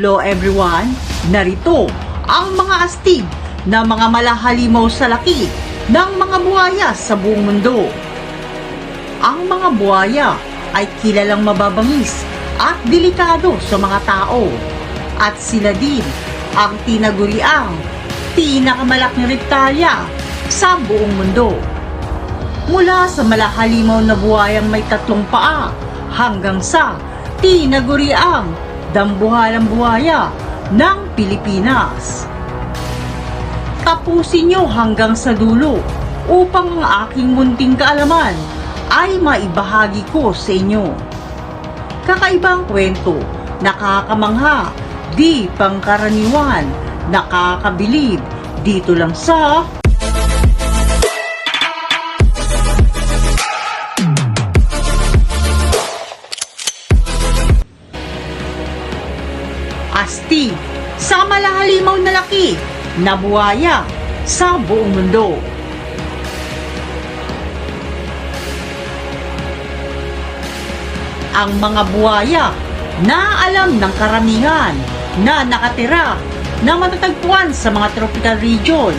Hello everyone! Narito ang mga astig na mga malahalimaw sa laki ng mga buhaya sa buong mundo. Ang mga buhaya ay kilalang mababangis at delikado sa mga tao at sila din ang tinaguriang pinakamalaking reptalya sa buong mundo. Mula sa malahalimaw na buhayang may tatlong paa hanggang sa tinaguriang dambuhalang buhaya ng Pilipinas. Tapusin nyo hanggang sa dulo upang ang aking munting kaalaman ay maibahagi ko sa inyo. Kakaibang kwento, nakakamangha, di pangkaraniwan, nakakabilib, dito lang sa Asti sa malahalimaw na laki na buhaya sa buong mundo. Ang mga buhaya na alam ng karamihan na nakatira na matatagpuan sa mga tropical region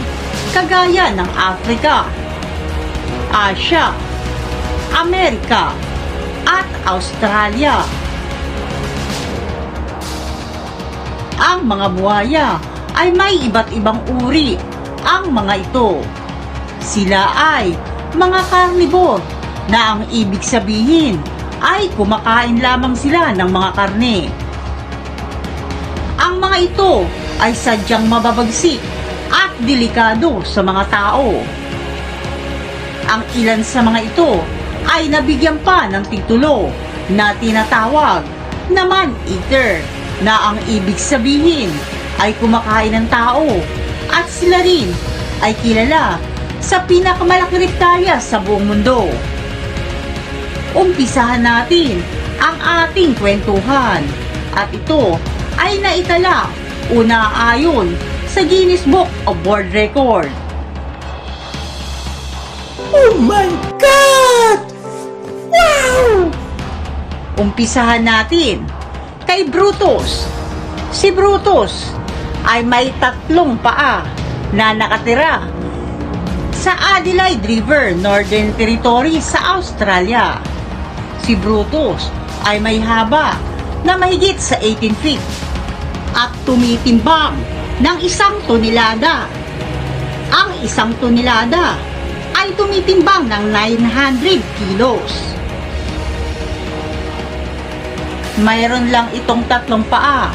kagaya ng Africa, Asia, Amerika, at Australia. Ang mga buhaya ay may iba't ibang uri ang mga ito. Sila ay mga carnivore na ang ibig sabihin ay kumakain lamang sila ng mga karne. Ang mga ito ay sadyang mababagsik at delikado sa mga tao. Ang ilan sa mga ito ay nabigyan pa ng titulo na tinatawag na man-eater na ang ibig sabihin ay kumakain ng tao at sila rin ay kilala sa pinakamalaking reptalya sa buong mundo. Umpisahan natin ang ating kwentuhan at ito ay naitala una ayon sa Guinness Book of World Record. Oh my God! Wow! Umpisahan natin kay Brutus. Si Brutus ay may tatlong paa na nakatira sa Adelaide River, Northern Territory sa Australia. Si Brutus ay may haba na mahigit sa 18 feet at tumitimbang ng isang tonelada. Ang isang tonelada ay tumitimbang ng 900 kilos. Mayroon lang itong tatlong paa.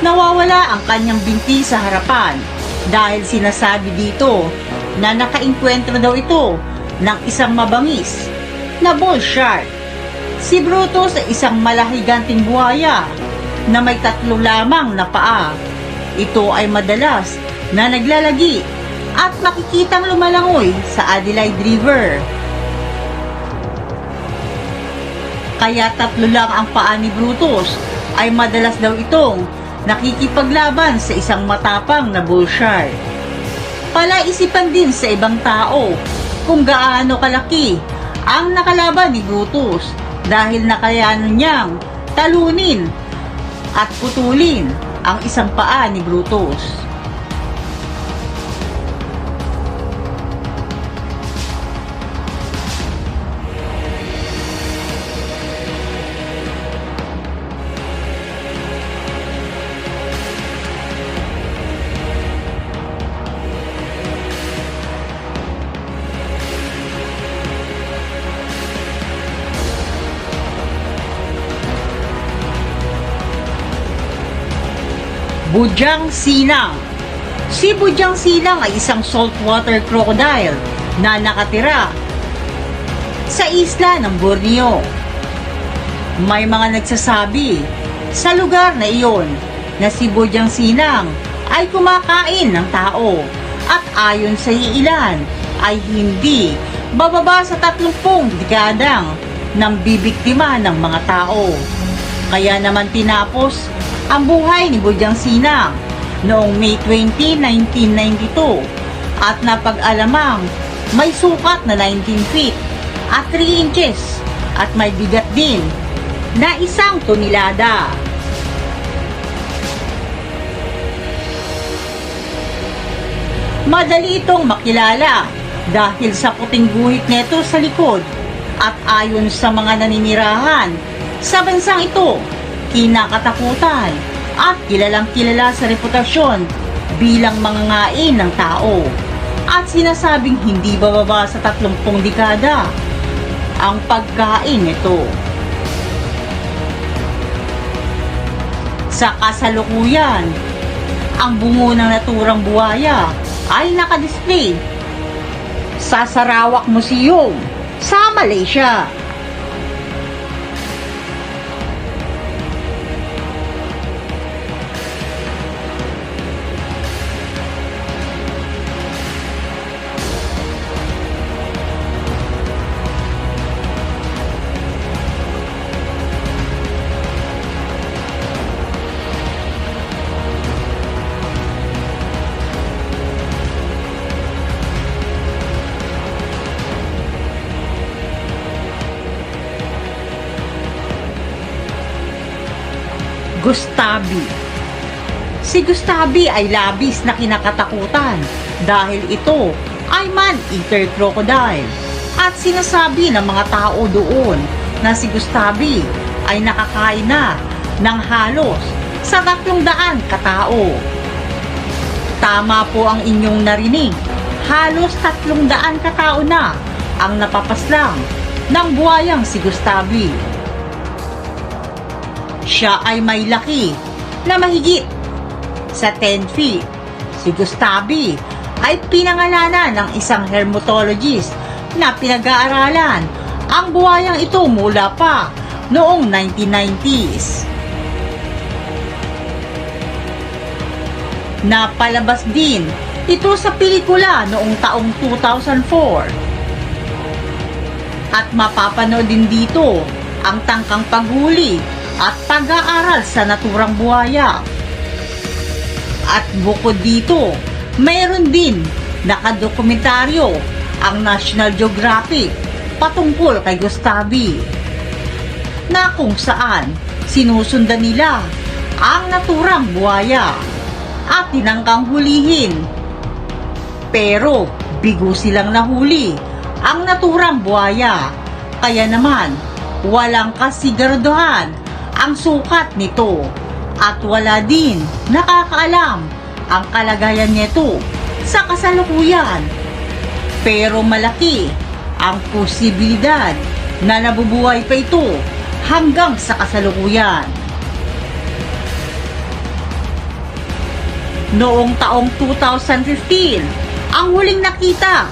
Nawawala ang kanyang binti sa harapan dahil sinasabi dito na nakainkwentro daw ito ng isang mabangis na bull shark. Si Brutus ay isang malahiganting buhaya na may tatlo lamang na paa. Ito ay madalas na naglalagi at makikitang lumalangoy sa Adelaide River. Kaya tatlo lang ang paa ni Brutus ay madalas daw itong nakikipaglaban sa isang matapang na bull shark. Palaisipan din sa ibang tao kung gaano kalaki ang nakalaban ni Brutus dahil nakayanan niyang talunin at putulin ang isang paa ni Brutus. Bujang Sinang Si Bujang Sinang ay isang saltwater crocodile na nakatira sa isla ng Borneo. May mga nagsasabi sa lugar na iyon na si Bujang Sinang ay kumakain ng tao at ayon sa ilan ay hindi bababa sa 30 dekadang nang bibiktima ng mga tao. Kaya naman tinapos ang buhay ni Bojang Sinang noong May 20, 1992 at napag-alamang may sukat na 19 feet at 3 inches at may bigat din na isang tonelada. Madali itong makilala dahil sa puting guhit nito sa likod at ayon sa mga naninirahan sa bansang ito kinakatakutan at kilalang kilala sa reputasyon bilang mangangain ng tao at sinasabing hindi bababa sa 30 dekada ang pagkain nito. Sa kasalukuyan, ang bungo ng naturang buhaya ay nakadisplay sa Sarawak Museum sa Malaysia. Gustavi. Si Gustavi ay labis na kinakatakutan dahil ito ay man-eater crocodile. At sinasabi ng mga tao doon na si Gustavi ay nakakain na ng halos sa tatlong daan katao. Tama po ang inyong narinig, halos tatlong daan katao na ang napapaslang ng buhayang si Gustavi. Siya ay may laki na mahigit sa 10 feet. Si Gustavi ay pinangalanan ng isang hermatologist na pinag-aaralan ang buhayang ito mula pa noong 1990s. Napalabas din ito sa pelikula noong taong 2004. At mapapanood din dito ang tangkang paghuli at pag-aaral sa naturang buhaya. At bukod dito, mayroon din nakadokumentaryo ang National Geographic patungkol kay Gustavi na kung saan sinusundan nila ang naturang buhaya at tinangkang hulihin. Pero bigo silang nahuli ang naturang buhaya. Kaya naman, walang kasiguraduhan ang sukat nito at wala din nakakaalam ang kalagayan nito sa kasalukuyan. Pero malaki ang posibilidad na nabubuhay pa ito hanggang sa kasalukuyan. Noong taong 2015, ang huling nakita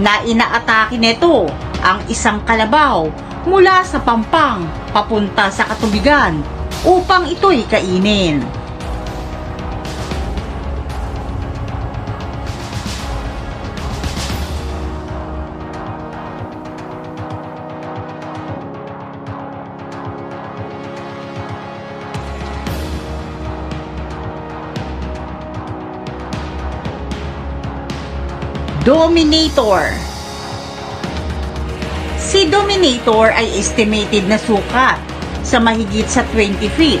na inaatake nito ang isang kalabaw mula sa pampang papunta sa katubigan upang ito'y kainin. Dominator Si Dominator ay estimated na sukat sa mahigit sa 20 feet.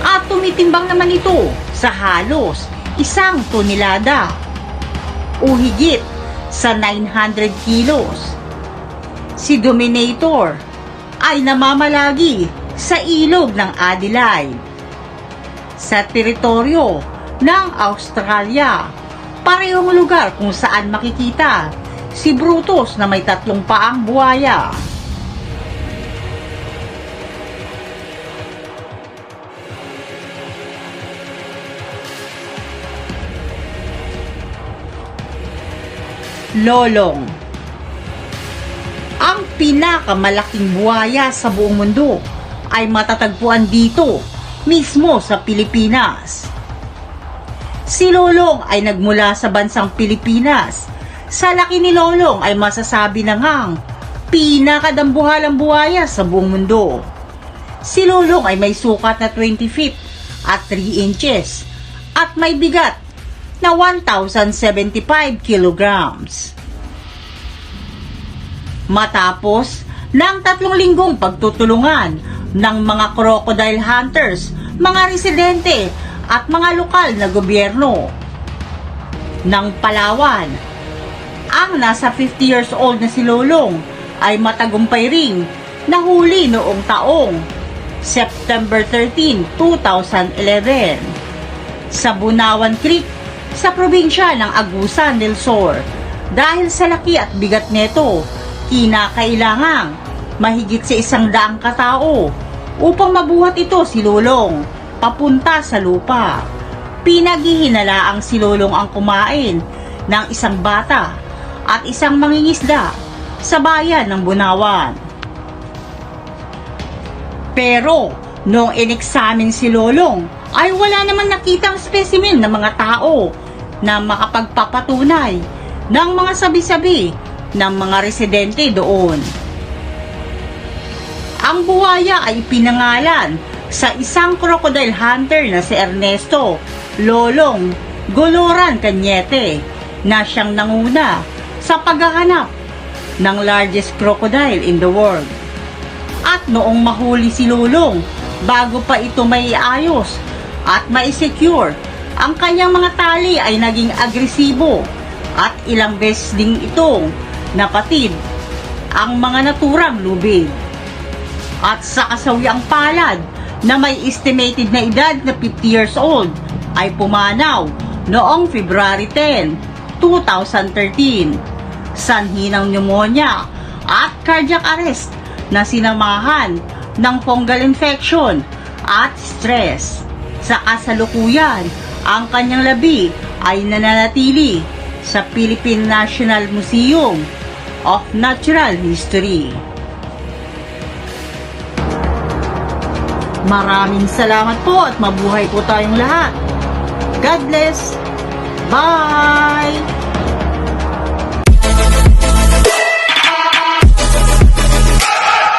At tumitimbang naman ito sa halos isang tonelada o higit sa 900 kilos. Si Dominator ay namamalagi sa ilog ng Adelaide sa teritoryo ng Australia. Parehong lugar kung saan makikita si Brutus na may tatlong paang buhaya. Lolong Ang pinakamalaking buhaya sa buong mundo ay matatagpuan dito, mismo sa Pilipinas. Si Lolong ay nagmula sa bansang Pilipinas. Sa laki ni Lolong ay masasabi na ngang pinakadambuhalang buhaya sa buong mundo. Si Lolong ay may sukat na 20 feet at 3 inches at may bigat na 1,075 kilograms. Matapos ng tatlong linggong pagtutulungan ng mga crocodile hunters, mga residente at mga lokal na gobyerno, ng Palawan. Ang nasa 50 years old na si Lolong ay matagumpay ring nahuli noong taong September 13, 2011 sa Bunawan Creek sa probinsya ng Agusan del Sur. Dahil sa laki at bigat nito, kinakailangang mahigit sa isang daang katao upang mabuhat ito si Lolong papunta sa lupa. Pinaghihinalaang si Lolong ang kumain ng isang bata at isang mangingisda sa bayan ng Bunawan. Pero, noong inexamine si Lolong, ay wala naman nakitang specimen ng mga tao na makapagpapatunay ng mga sabi-sabi ng mga residente doon. Ang buhaya ay pinangalan sa isang crocodile hunter na si Ernesto Lolong Goloran Cañete na siyang nanguna sa paghahanap ng largest crocodile in the world. At noong mahuli si Lulong, bago pa ito may ayos at mai-secure, ang kanyang mga tali ay naging agresibo at ilang beses ding itong napatid ang mga naturang lubid. At sa kasawiang palad na may estimated na edad na 50 years old ay pumanaw noong February 10, 2013 sanhi ng pneumonia at cardiac arrest na sinamahan ng fungal infection at stress. Sa kasalukuyan, ang kanyang labi ay nananatili sa Philippine National Museum of Natural History. Maraming salamat po at mabuhay po tayong lahat. God bless. Bye!